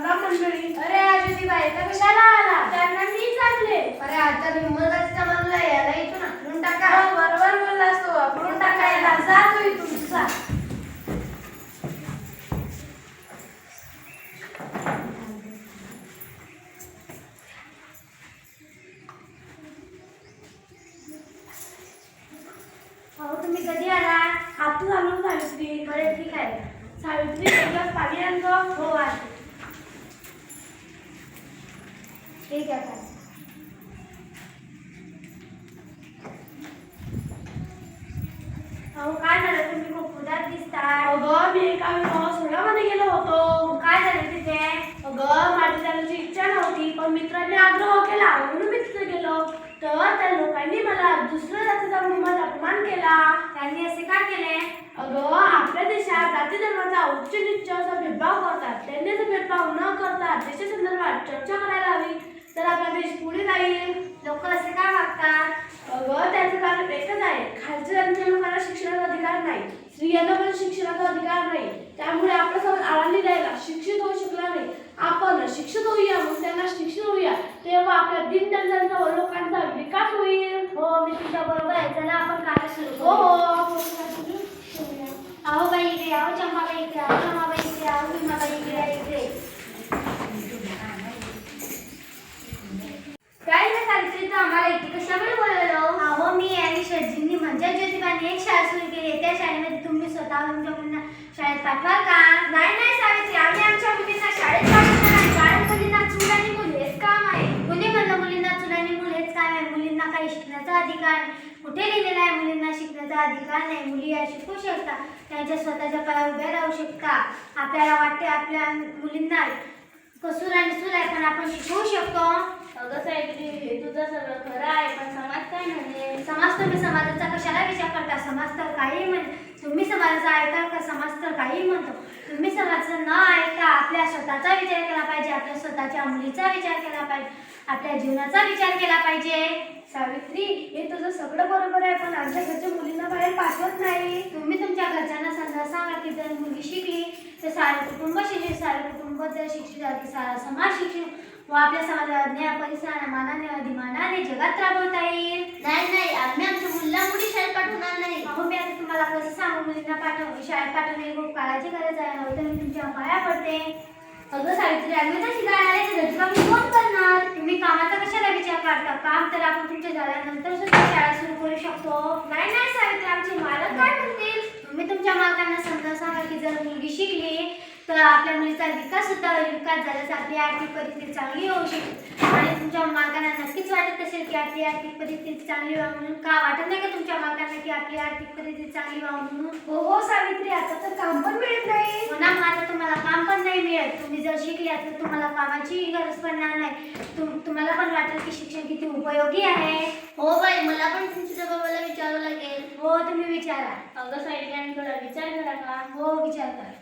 राम मंडळी. अरे आजुतीबाई तर कशाला आला? त्यांना मी चालले. अरे आता हिंमताचा म्हणला याला इथून हाकलून टाका. बरोबर बोललास तू. आपण टाकायला जा तू. इथून जा तुम्ही कधी आला? हातू घालून सावित्री. बरे ठीक आहे. सावित्री पाणी आणतो. हो आहे ठीक आहे चालेल. अहो काय झालं? तुम्ही खूप उदास दिसताय. अगं मी एका सोहळ्यामध्ये गेलो होतो. काय झालं तिथे? अगं माझी जाण्याची इच्छा नव्हती पण मित्रांनी आग्रह केला म्हणून मी तिथे गेलो. तर त्या लोकांनी मला दुसऱ्या जातीचा म्हणून अपमान केला. त्यांनी असे का केले? अगं आपल्या देशात जाती धर्माचा उच्च निच्च असा भेदभाव करतात. त्यांनी भेदभाव न करता देशा संदर्भात चर्चा करायला हवी. तर आपला देश पुढे जाईल. लोक असे का वागतात? अगं त्याचं कारण एकच आहे. खालच्या जातीच्या लोकांना शिक्षणाचा अधिकार नाही. स्त्रियांना पण शिक्षणाचा अधिकार नाही. त्यामुळे आपला समाज आळाली द्यायला शिक्षित होऊ शकला नाही. आपण शिक्षित होऊया मग त्यांना शिक्षित होऊया. तेव्हा आपल्या दीनदलितांचा व लोकांचा विकास होईल. हो मी तुझ्या बरोबर आहे. चला आपण कार्य सुरू हो हो. अहो बाई इकडे अहो चंपाबाई इकडे अहो रमाबाई इकडे अहो भीमाबाई इकडे इकडे काय नाही सावित्री तू आम्हाला इथे कशामुळे बोलवलं अहो मी आणि शर्जींनी म्हणजे ज्योतिबाने एक शाळा सुरू केली. त्या शाळेमध्ये तुम्ही स्वतः तुमच्या मुलींना शाळेत पाठवाल का? नाही नाही सावित्री. आम्ही आमच्या मुलींना शाळेत पाठवणार नाही. कारण मुलींना चूल आणि मूल हेच काम आहे मुली म्हणलं मुलींना चूल आणि मूल हेच काम आहे मुलींना काही शिकण्याचा अधिकार. कुठे लिहिलेला आहे मुलींना शिकण्याचा अधिकार नाही? मुली या शिकू शकतात त्यांच्या स्वतःच्या पायावर उभ्या राहू शकतात आपल्याला वाटते आपल्या मुलींना कसूर आणि सूर आहे पण आपण शिकवू शकतो. अगं सावित्री तुझं सगळं खरं आहे पण समाज काय म्हणे समाज तुम्ही समाजाचा कशाला विचार करता? समाज तर काही म्हण तुम्ही समाजाचा ऐका का? समाज तर काही म्हणतो. तुम्ही समाजाचं न ऐकता आपल्या स्वतःचा विचार केला पाहिजे आपल्या स्वतःच्या मुलीचा विचार केला पाहिजे आपल्या जीवनाचा विचार केला पाहिजे. सावित्री हे तुझं सगळं बरोबर आहे पण आमच्या घरच्या मुलींना बाहेर पाठवत नाही. तुम्ही तुमच्या घरच्यांना समजा सांगा की जर मुलगी शिकली तर सारे कुटुंब शिकले सारे कुटुंब जर शिक्षित झाले सारा समाज शिक्षित व आपल्या समाजाला ज्ञान परिसराने मानाने अधिमानाने जगात राबवता येईल नाही नाही आम्ही आमच्या मुलीला मुली शाळेत पाठवणार नाही. अहो मी आता तुम्हाला कसं सांगू मुलींना पाठव शाळेत पाठवणे खूप काळाची गरज आहे. हवं तर मी तुमच्या पाया पडते. अगं सावित्री आम्ही तर शिकायला आले तर घरचं काम कोण करणार? तुम्ही कामाचा कशाला विचार करता? काम तर आपण तुमच्या झाल्यानंतर सुद्धा शाळा सुरू करू शकतो. नाही नाही सावित्री आमचे मालक काय म्हणतील? तुम्ही तुमच्या मालकांना समजा सांगा की जर मुलगी शिकली तर आपल्या मुलीचा विकास सुद्धा विकास झाल्यास आपली आर्थिक परिस्थिती चांगली होऊ शकते. आणि तुमच्या मालकांना नक्कीच वाटत असेल की आपली आर्थिक परिस्थिती चांगली व्हावी म्हणून. का वाटत नाही का तुमच्या मालकांना की आपली आर्थिक परिस्थिती चांगली व्हावी म्हणून? हो हो सावित्री आता तर काम पण मिळत नाही. हो ना मग आता तुम्हाला काम पण नाही मिळत. तुम्ही जर शिकले तर तुम्हाला कामाची गरज पडणार नाही. तुम तुम्हाला पण वाटेल की शिक्षण किती उपयोगी आहे? हो बाई मला पण तुमच्या बाबाला विचारावं लागेल. हो तुम्ही विचारा. अगं थोडा विचार करा का? हो विचार करा.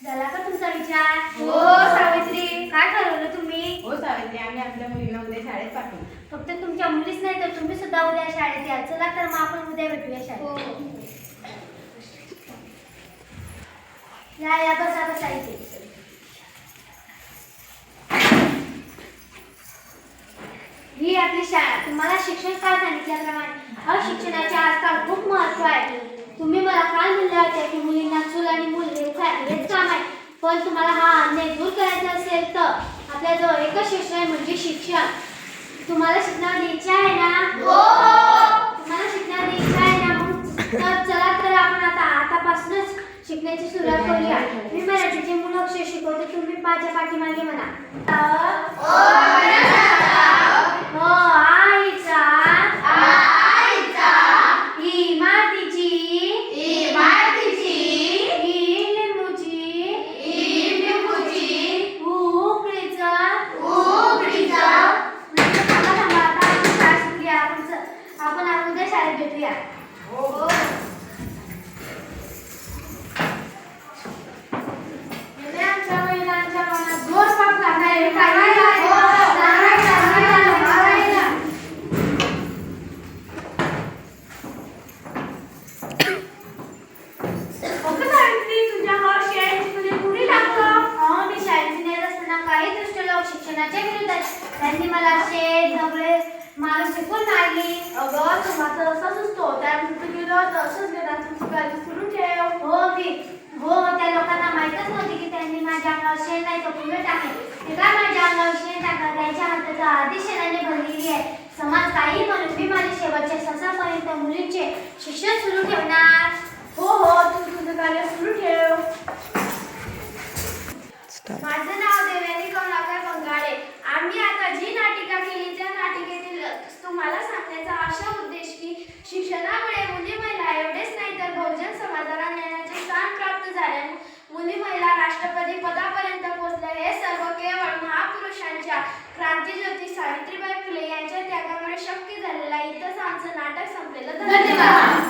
झाला का तुमचा विचार? हो, सावित्री. काय ठरवलं तुम्ही? हो सावित्री. आम्ही आपल्या मुलींना उद्या शाळेत पाठवू. फक्त तुमच्या मुलीच नाही तर तुम्ही सुद्धा उद्या शाळेत या. चला तर मग आपण उद्या भेटूया शाळेत. या या. बसा बसा इथे. ही आपली शाळा. तुम्हाला शिक्षण काय सांगितल्याप्रमाणे? अशिक्षणाचे आजकाल खूप महत्त्व आहे. तुम्ही मला काल म्हणले होते की मुलींना चूल आणि मूल हेच काम आहे पण तुम्हाला हा अन्याय दूर करायचा असेल तर आपल्याजवळ एकच शिक्षण आहे म्हणजे शिक्षण तुम्हाला शिकण्याची इच्छा आहे ना तुम्हाला शिकण्याची इच्छा आहे ना तर चला तर आपण आता आतापासूनच शिकण्याची सुरुवात करूया मी मराठीचे मूळ अक्षर शिकवते तुम्ही माझ्या पाठीमागे म्हणा करूया. हो. हो आमच्या महिलांच्या मनात. दोष वाटला नाही काय हो, शिक्षणाच्या विरुद्ध त्यांनी मला शेत नवळे मारून शिकून मारली अगं तुम्हाला असंच असतो त्यानंतर तू गेलं तर असंच गेला. तुझी गाडी सुरू ठेव. हो मी हो त्या लोकांना माहीतच नव्हती की त्यांनी माझ्या अंगावर शेण नाही तर पुढे टाकले. ते काय माझ्या अंगावर शेण टाकलं त्यांच्या हाताचा आधी शेणाने भरलेली आहे. समाज काही म्हणून मी माझ्या शेवटच्या ससापर्यंत मुलींचे शिक्षण सुरू ठेवणार. हो हो तू तुझं कार्य सुरू ठेव. माझं नाव देवयानी कमलाकर बंगाडे आम्ही आता जी नाटिका केली पदापर्यंत पोहोचले. हे सर्व केवळ महापुरुषांच्या क्रांतीज्योती सावित्रीबाई फुले यांच्या त्यागामुळे शक्य झालेला आहे. इथंच आमचं नाटक संपलेलं. धन्यवाद.